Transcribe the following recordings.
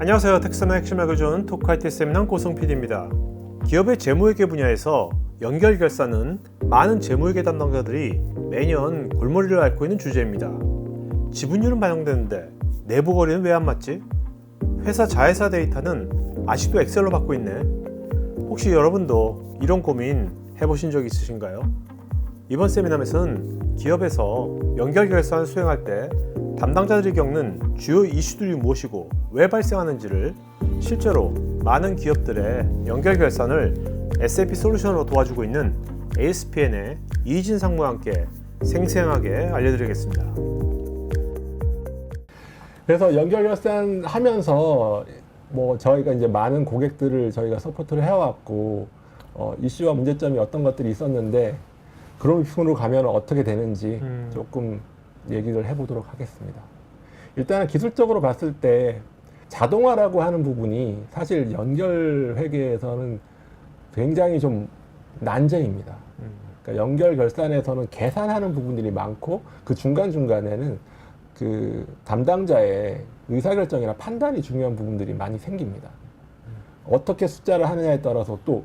안녕하세요. 텍스나 핵심학을 주는 토크아이티 세미나 고성 PD입니다. 기업의 재무회계 분야에서 연결 결산은 많은 재무회계 담당자들이 매년 골머리를 앓고 있는 주제입니다. 지분율은 반영되는데 내부 거래는 왜 안 맞지? 회사 자회사 데이터는 아직도 엑셀로 받고 있네. 혹시 여러분도 이런 고민 해보신 적 있으신가요? 이번 세미나에서는 기업에서 연결 결산을 수행할 때 담당자들이 겪는 주요 이슈들이 무엇이고 왜 발생하는지를 실제로 많은 기업들의 연결 결산을 SAP 솔루션으로 도와주고 있는 ASPN의 이진 상무와 함께 생생하게 알려드리겠습니다. 그래서 연결 결산 하면서 뭐 저희가 이제 많은 고객들을 저희가 서포트를 해왔고 어, 이슈와 문제점이 어떤 것들이 있었는데 그런 부분으로 가면 어떻게 되는지 음. 조금 얘기를 해보도록 하겠습니다. 일단은 기술적으로 봤을 때 자동화라고 하는 부분이 사실 연결 회계에서는 굉장히 좀 난제입니다. 음. 그러니까 연결 결산에서는 계산하는 부분들이 많고 그 중간 중간에는 그 담당자의 의사결정이나 판단이 중요한 부분들이 많이 생깁니다. 어떻게 숫자를 하느냐에 따라서 또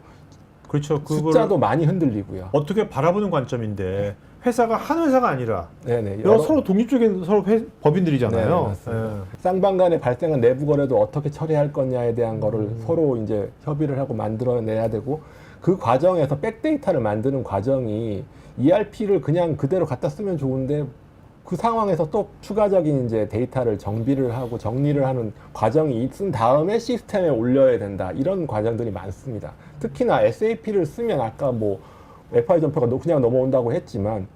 그렇죠. 숫자도 많이 흔들리고요. 어떻게 바라보는 관점인데 회사가 한 회사가 아니라 네네. 여러 서로 독립적인 서로 회- 법인들이잖아요. 네, 맞습니다. 쌍방 간에 발생한 내부 거래도 어떻게 처리할 거냐에 대한 거를 음. 서로 이제 협의를 하고 만들어내야 되고 그 과정에서 백데이터를 만드는 과정이 ERP를 그냥 그대로 갖다 쓰면 좋은데 그 상황에서 또 추가적인 이제 데이터를 정비를 하고 정리를 하는 과정이 있은 다음에 시스템에 올려야 된다. 이런 과정들이 많습니다. 특히나 SAP를 쓰면 아까 뭐 FI 점표가 노- 그냥 넘어온다고 했지만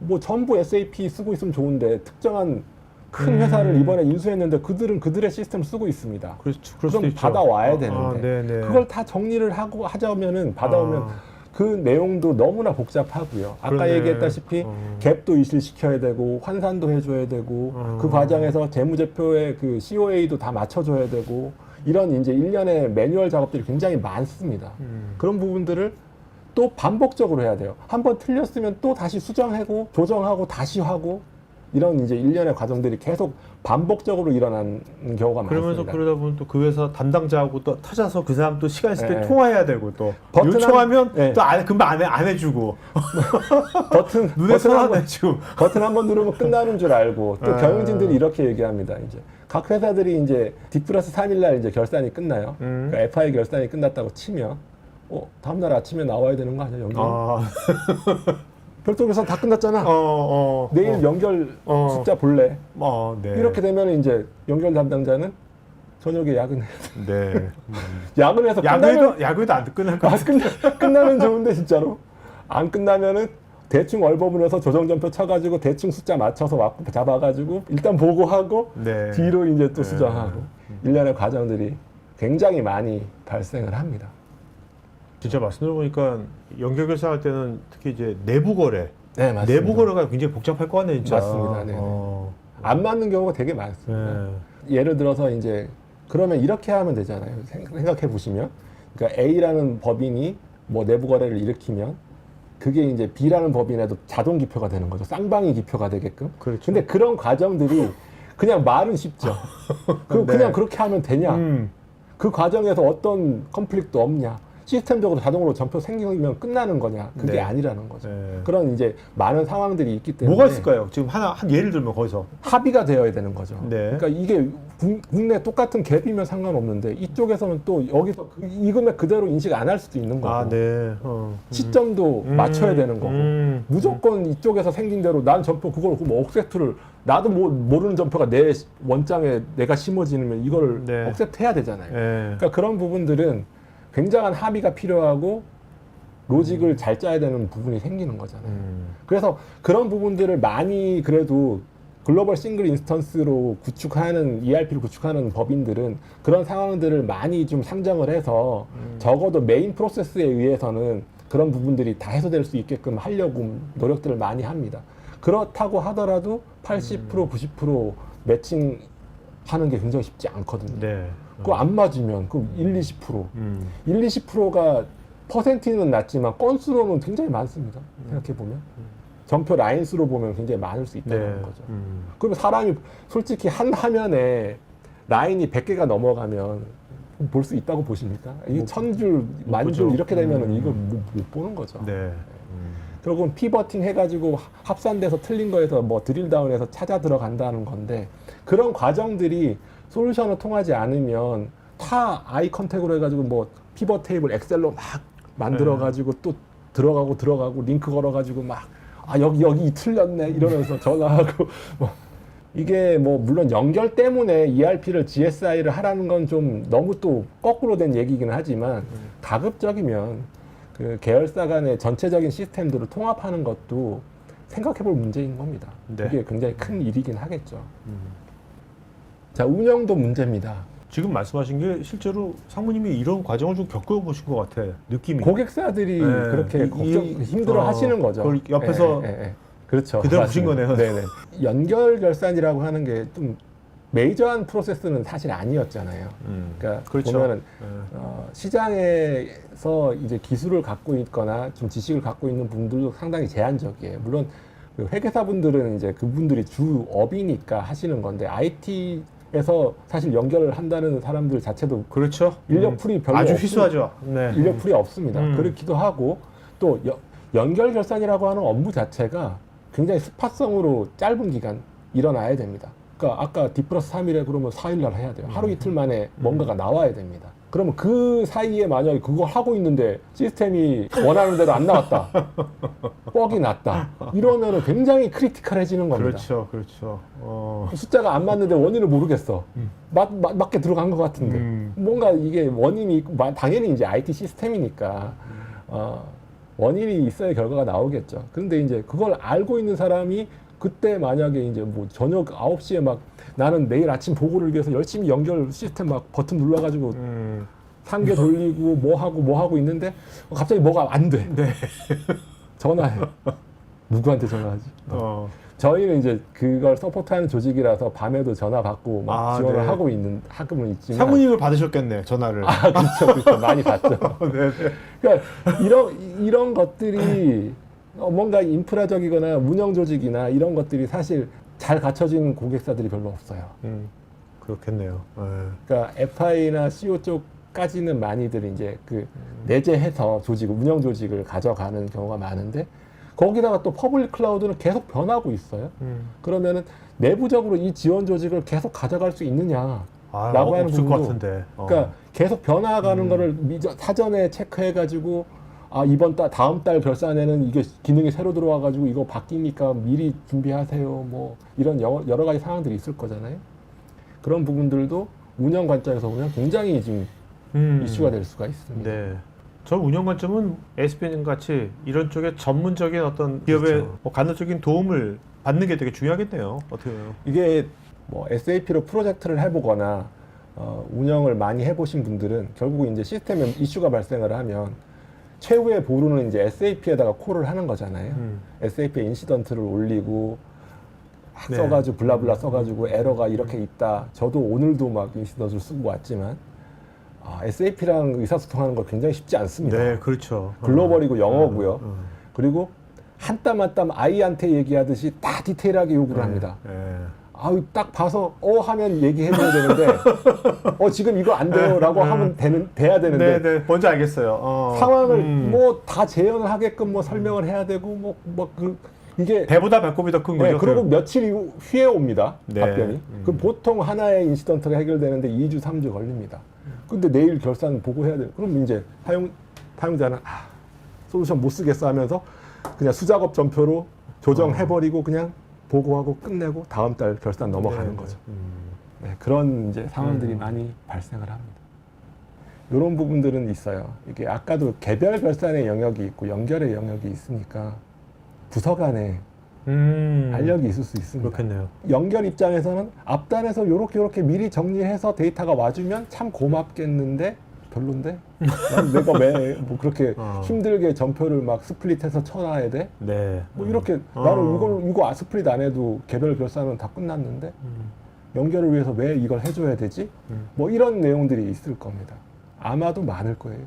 뭐 전부 SAP 쓰고 있으면 좋은데 특정한 큰 음. 회사를 이번에 인수했는데 그들은 그들의 시스템 쓰고 있습니다. 그렇죠. 그럼. 받아와야 아, 되는데 아, 네네. 그걸 다 정리를 하고 하자면은 받아오면 아, 그 내용도 너무나 복잡하고요. 아까 그러네. 얘기했다시피 어. 갭도 이실시켜야 되고 환산도 해줘야 되고 어. 그 과정에서 재무제표의 그 COA도 다 맞춰줘야 되고 이런 이제 일련의 매뉴얼 작업들이 굉장히 많습니다. 음. 그런 부분들을 또 반복적으로 해야 돼요. 한번 틀렸으면 또 다시 수정하고 조정하고 다시 하고 이런 이제 일련의 과정들이 계속 반복적으로 일어나는 경우가 그러면서 많습니다. 그러다 보면 또 그 회사 담당자하고 또 찾아서 그 사람 또 시간 있을 때 네. 통화해야 되고 또 버튼 요청하면 한- 네. 또 안, 금방 안, 해, 안 해주고 버튼 눈에 버튼 한번 해주고 버튼 한 번 누르면 끝나는 줄 알고 또 아. 경영진들이 이렇게 얘기합니다. 이제 각 회사들이 이제 D 플러스 3일 날 이제 결산이 끝나요. 음. 그러니까 FI 결산이 끝났다고 치면 어 다음 날 아침에 나와야 되는 거 아니야 연결? 아, 별도 결산 다 끝났잖아. 어, 어, 내일 어, 연결 어. 숫자 볼래? 어, 네. 이렇게 되면 이제 연결 담당자는 저녁에 야근해. 네. 야근해서 야구에도 야구에도 안 끝날 것 아. 끝나, 끝나면 좋은데 진짜로 안 끝나면은 대충 얼버무려서 조정점표 쳐가지고 대충 숫자 맞춰서 왔고 잡아가지고 일단 보고하고 네. 뒤로 이제 또 네. 수정하고 일련의 과정들이 굉장히 많이 발생을 합니다. 진짜 말씀 들어보니까 연결 결산할 때는 특히 이제 내부 거래, 네 맞습니다. 내부 거래가 굉장히 복잡할 것 같네 진짜. 맞습니다. 네, 어. 안 맞는 경우가 되게 많습니다. 네. 예를 들어서 이제 그러면 이렇게 하면 되잖아요. 생- 생각해 보시면 그러니까 A라는 법인이 뭐 내부 거래를 일으키면 그게 이제 B라는 법인에도 자동 기표가 되는 거죠. 쌍방이 기표가 되게끔. 그렇죠. 근데 그런 과정들이 그냥 말은 쉽죠. 그 네. 그냥 그렇게 하면 되냐? 음. 그 과정에서 어떤 컨플릭도 없냐? 시스템적으로 자동으로 점표 생기면 끝나는 거냐? 그게 네. 아니라는 거죠. 네. 그런 이제 많은 상황들이 있기 때문에 뭐가 있을까요? 지금 하나 한 예를 들면 거기서 합의가 되어야 되는 거죠. 네. 그러니까 이게 국- 국내 똑같은 갭이면 상관없는데 이쪽에서는 또 여기서 그- 이 금액 그대로 인식 안 할 수도 있는 거고 아, 네. 어. 시점도 음. 맞춰야 되는 거고 음. 무조건 이쪽에서 생긴 대로 난 점표 그걸 뭐 억세트를 나도 뭐 모르는 점표가 내 원장에 내가 심어지면 이걸 네. 억세트 해야 되잖아요. 예. 그러니까 그런 부분들은 굉장한 합의가 필요하고 로직을 잘 짜야 되는 부분이 생기는 거잖아요. 음. 그래서 그런 부분들을 많이 그래도 글로벌 싱글 인스턴스로 구축하는 ERP를 구축하는 법인들은 그런 상황들을 많이 좀 상정을 해서 음. 적어도 메인 프로세스에 의해서는 그런 부분들이 다 해소될 수 있게끔 하려고 노력들을 많이 합니다. 그렇다고 하더라도 80% 90% 매칭 하는 게 굉장히 쉽지 않거든요. 네. 그거 안 맞으면 그 1, 20% 음. 1, 20%가 퍼센티는 낮지만 건수로는 굉장히 많습니다. 생각해 보면 점표 라인수로 보면 굉장히 많을 수 있다는 네. 거죠. 음. 그러면 사람이 솔직히 한 화면에 라인이 100개가 넘어가면 볼 수 있다고 보십니까? 이게 못- 천 줄, 만줄 보죠. 이렇게 되면은 음. 이거 못, 못 보는 거죠. 네. 결국은 피버팅 해가지고 합산돼서 틀린 거에서 뭐 드릴다운해서 찾아 들어간다는 건데 그런 과정들이 솔루션을 통하지 않으면 타 아이 컨택으로 해가지고 뭐 피벗 테이블 엑셀로 막 만들어가지고 또 들어가고 들어가고 링크 걸어가지고 막 아 여기 여기 틀렸네 이러면서 전화하고 뭐 이게 뭐 물론 연결 때문에 ERP를 GSI를 하라는 건 좀 너무 또 거꾸로 된 얘기긴 하지만 가급적이면 그 계열사 간의 전체적인 시스템들을 통합하는 것도 생각해볼 문제인 겁니다. 네. 이게 굉장히 큰 일이긴 하겠죠. 자 운영도 문제입니다. 지금 말씀하신 게 실제로 상무님이 이런 과정을 좀 겪어보신 것 같아. 느낌이. 고객사들이 네. 그렇게 이- 걱정, 이- 힘들어 어, 하시는 거죠. 그걸 옆에서 예, 예, 예. 그렇죠. 그대로 보신 맞습니다. 거네요. 네네. 연결 결산이라고 하는 게 좀 메이저한 프로세스는 사실 아니었잖아요. 음. 그러니까 그렇죠. 보면은 네. 어, 시장에서 이제 기술을 갖고 있거나 좀 지식을 갖고 있는 분들도 상당히 제한적이에요. 물론 그 회계사분들은 이제 그분들이 주 업이니까 하시는 건데 IT 에서 사실 연결을 한다는 사람들 자체도 그렇죠. 인력 음. 풀이 별로 아주 없- 희소하죠. 네. 인력 풀이 없습니다. 음. 그렇기도 하고 또 여- 연결 결산이라고 하는 업무 자체가 굉장히 스팟성으로 짧은 기간 일어나야 됩니다. 그러니까 아까 D 플러스 3일에 그러면 4일 날 해야 돼요. 하루 이틀 만에 뭔가가 나와야 됩니다. 그러면 그 사이에 만약에 그걸 하고 있는데 시스템이 원하는 대로 안 나왔다. 뻑이 났다. 이러면은 굉장히 크리티컬해지는 겁니다. 그렇죠. 그렇죠. 어. 숫자가 안 맞는데 원인을 모르겠어. 맞, 맞, 맞게 들어간 것 같은데. 음. 뭔가 이게 원인이 있고, 마- 당연히 이제 IT 시스템이니까, 어, 원인이 있어야 결과가 나오겠죠. 그런데 이제 그걸 알고 있는 사람이 그때 만약에 이제 뭐 저녁 9시에 막 나는 내일 아침 보고를 위해서 열심히 연결 시스템 막 버튼 눌러가지고 음. 상계 돌리고 뭐 하고 뭐 하고 있는데 어, 갑자기 뭐가 안 돼. 네. 전화해. 누구한테 전화하지? 어. 저희는 이제 그걸 서포트하는 조직이라서 밤에도 전화 받고 막 아, 지원을 네. 하고 있는 하고는 있지만 상무님을 받으셨겠네 전화를. 아 그렇죠 그렇죠 많이 받죠. 네. 네. 그러니까 이런 이런 것들이 어, 뭔가 인프라적이거나 운영 조직이나 이런 것들이 사실 잘 갖춰진 고객사들이 별로 없어요. 음. 그렇겠네요. 네. 그러니까 FI나 CO 쪽까지는 많이들 이제 그 내재해서 조직 운영 조직을 가져가는 경우가 많은데 거기다가 또 퍼블릭 클라우드는 계속 변하고 있어요. 음. 그러면은 내부적으로 이 지원 조직을 계속 가져갈 수 있느냐. 아, 라고 하는 없을 것 부분도- 같은데. 어. 그러니까 계속 변화가는 음. 거를 미저, 사전에 체크해가지고 아 이번 달 다음 달 결산에는 이게 기능이 새로 들어와가지고 이거 바뀌니까 미리 준비하세요. 뭐 이런 여러, 여러 가지 상황들이 있을 거잖아요. 그런 부분들도 운영 관점에서 보면 굉장히 지금 음. 이슈가 될 수가 있습니다. 네. 저 운영 관점은 SPN 같이 이런 쪽에 전문적인 어떤 기업의 그렇죠. 뭐 간접적인 도움을 받는 게 되게 중요하겠네요. 어떻게 보면. 이게 뭐 SAP로 프로젝트를 해보거나 어, 운영을 많이 해보신 분들은 결국 이제 시스템에 이슈가 발생을 하면 최후의 보루는 이제 SAP에다가 콜을 하는 거잖아요. 음. SAP에 인시던트를 올리고 막 네. 써가지고 블라블라 써가지고 에러가 이렇게 있다. 저도 오늘도 막 인시던트를 쓰고 왔지만 아, SAP랑 의사소통하는 거 굉장히 쉽지 않습니다. 네, 그렇죠. 글로벌이고 어. 영어고요. 어, 어. 그리고 한 땀 한 땀 아이한테 얘기하듯이 다 디테일하게 요구를 합니다. 네. 아유 딱 봐서 어 하면 얘기해줘야 되는데 어 지금 이거 안 돼요라고 네. 하면 되는 돼야 네, 되는데 네, 뭔지 알겠어요. 어. 상황을 음. 뭐다 재현을 하게끔 뭐 설명을 해야 되고 뭐뭐 그 이게 배보다 배꼽이 더 큰 거죠. 네, 그리고 며칠 이후 후에 옵니다 네. 답변이 음. 그 보통 하나의 인시던트가 해결되는데 2주 3주 걸립니다 근데 내일 결산 보고 해야 돼 그럼 이제 사용 사용자는 아 솔루션 못 쓰겠어 하면서 그냥 수작업 전표로 조정해버리고 그냥 보고하고 끝내고 다음 달 결산 넘어가는 네, 거죠. 음. 네, 그런 이제 상황들이 음. 많이 발생을 합니다. 이런 부분들은 있어요. 이게 아까도 개별 결산의 영역이 있고 연결의 영역이 있으니까 부서 간에 음. 알력이 있을 수 있습니다. 그렇겠네요. 연결 입장에서는 앞단에서 요렇게 요렇게 미리 정리해서 데이터가 와주면 참 고맙겠는데 별론데 난 내가 왜 뭐 그렇게 어. 힘들게 전표를 막 스플릿해서 쳐놔야 돼? 네. 뭐 이렇게 어. 나는 이걸 이거 아, 스플릿 안 해도 개별 결산은 다 끝났는데 음. 연결을 위해서 왜 이걸 해줘야 되지? 음. 뭐 이런 내용들이 있을 겁니다. 아마도 많을 거예요.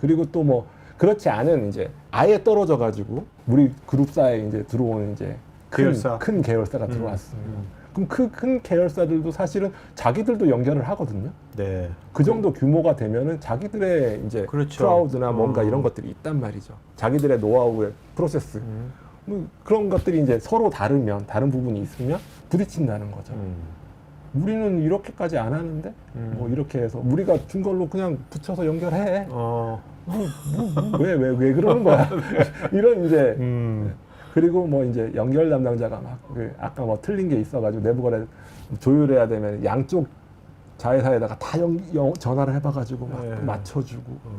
그리고 또 뭐 그렇지 않은 이제 아예 떨어져 가지고 우리 그룹사에 이제 들어오는 이제 큰, 계열사. 큰 계열사가 음. 들어왔습니다. 음. 그럼 그 큰 계열사들도 사실은 자기들도 연결을 하거든요. 네. 그 정도 규모가 되면은 자기들의 이제 그렇죠. 크라우드나 뭔가 어. 이런 것들이 있단 말이죠. 자기들의 노하우의 프로세스 음. 뭐 그런 것들이 이제 서로 다르면 다른 부분이 있으면 부딪힌다는 거죠. 음. 우리는 이렇게까지 안 하는데 음. 뭐 이렇게 해서 우리가 준 걸로 그냥 붙여서 연결해. 어. 왜왜 왜 그러는 거야? 이런 이제 음. 그리고 뭐 이제 연결 담당자가 막 그 아까 뭐 틀린 게 있어가지고 내부 거래 조율해야 되면 양쪽 자회사에다가 다 연, 연- 전화를 해봐가지고 막 네. 맞춰주고 어.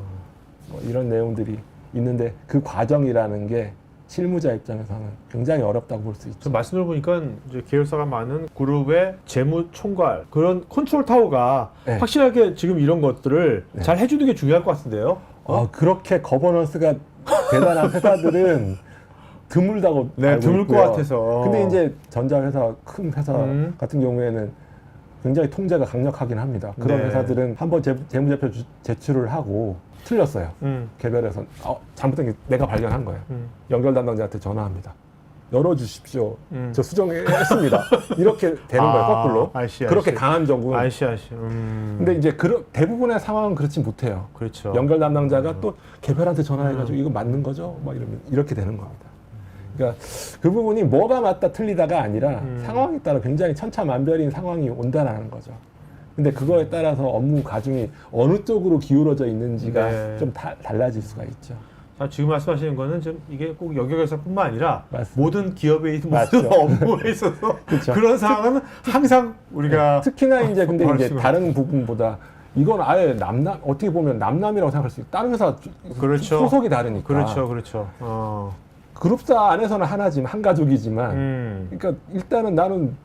뭐 이런 내용들이 있는데 그 과정이라는 게 실무자 입장에서는 굉장히 어렵다고 볼수저 있죠. 말씀 들어보니까 이제 계열사가 많은 그룹의 재무 총괄 그런 컨트롤 타워가 네. 확실하게 지금 이런 것들을 네. 잘 해주는 게 중요할 것 같은데요. 어, 그렇게 거버넌스가 대단한 회사들은 드물다고 네, 알고 드물 것 있고요. 같아서. 근데 이제 전자회사 큰 회사 음. 같은 경우에는 굉장히 통제가 강력하긴 합니다. 그런 네. 회사들은 한번 재- 재무제표 주- 제출을 하고 틀렸어요. 음. 개별해서 어, 잘못된 게 내가 발견한 거예요. 음. 연결 담당자한테 전화합니다. 열어주십시오. 음. 저 수정했습니다. 이렇게 되는 거예요, 아, 거꾸로. 아이씨, 그렇게 아이씨. 강한 적은. 아이씨 아이씨. 음. 근데 이제 그 대부분의 상황은 그렇지 못해요. 그렇죠. 연결 담당자가 또 개별한테 전화해가지고 음. 이거 맞는 거죠? 막 이러면 이렇게 되는 겁니다. 그러니까 그 부분이 뭐가 맞다 틀리다가 아니라 음. 상황에 따라 굉장히 천차만별인 상황이 온다라는 거죠. 근데 그거에 따라서 업무 가중이 어느 쪽으로 기울어져 있는지가 네. 좀 다- 달라질 수가 있죠. 자, 지금 말씀하시는 거는 좀 이게 꼭 연결회사뿐만 아니라 맞습니다. 모든 기업의 모든 맞죠. 업무에 있어서. 그런 상황은 항상 우리가 특히나 이제 근데 이제 다른 부분보다 이건 아예 남남 어떻게 보면 남남이라고 생각할 수 있어요. 다른 회사 주- 그렇죠. 소속이 다르니까. 그렇죠, 그렇죠. 어. 그룹사 안에서는 하나지만 한 가족이지만 음. 그러니까 일단은 나는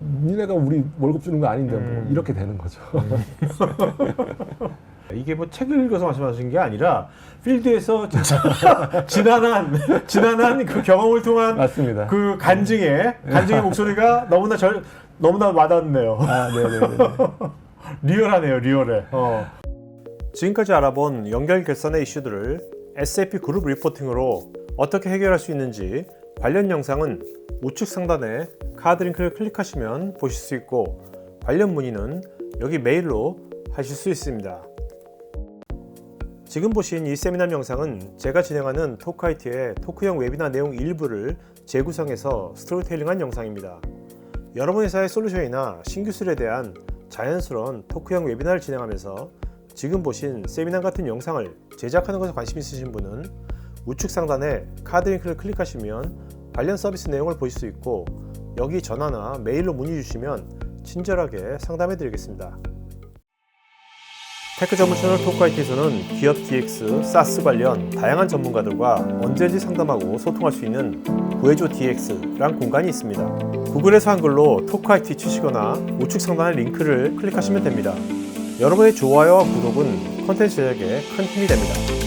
니네가 우리 월급 주는 거 아닌데 뭐 음. 이렇게 되는 거죠. 이게 뭐 책을 읽어서 말씀하신 게 아니라 필드에서 진짜 지난한 지난한 그 경험을 통한 맞습니다. 그 간증의 간증의 목소리가 너무나 절 너무나 와닿네요. 아, 네네네. 리얼하네요, 리얼해. 어. 지금까지 알아본 연결 결산의 이슈들을 SAP 그룹 리포팅으로 어떻게 해결할 수 있는지 관련 영상은 우측 상단에 카드 링크를 클릭하시면 보실 수 있고 관련 문의는 여기 메일로 하실 수 있습니다. 지금 보신 이 세미나 영상은 제가 진행하는 토크아이티의 토크형 웨비나 내용 일부를 재구성해서 스토리텔링한 영상입니다. 여러분 회사의 솔루션이나 신기술에 대한 자연스러운 토크형 웨비나를 진행하면서 지금 보신 세미나 같은 영상을 제작하는 것에 관심 있으신 분은 우측 상단에 카드 링크를 클릭하시면 관련 서비스 내용을 보실 수 있고 여기 전화나 메일로 문의 주시면 친절하게 상담해 드리겠습니다. 테크 전문 채널 토크아이티에서는 기업 DX, SaaS 관련 다양한 전문가들과 언제든지 상담하고 소통할 수 있는 구해줘 DX란 공간이 있습니다. 구글에서 한글로 토크아이티 치시거나 우측 상단의 링크를 클릭하시면 됩니다. 여러분의 좋아요와 구독은 컨텐츠 제작에 큰 힘이 됩니다.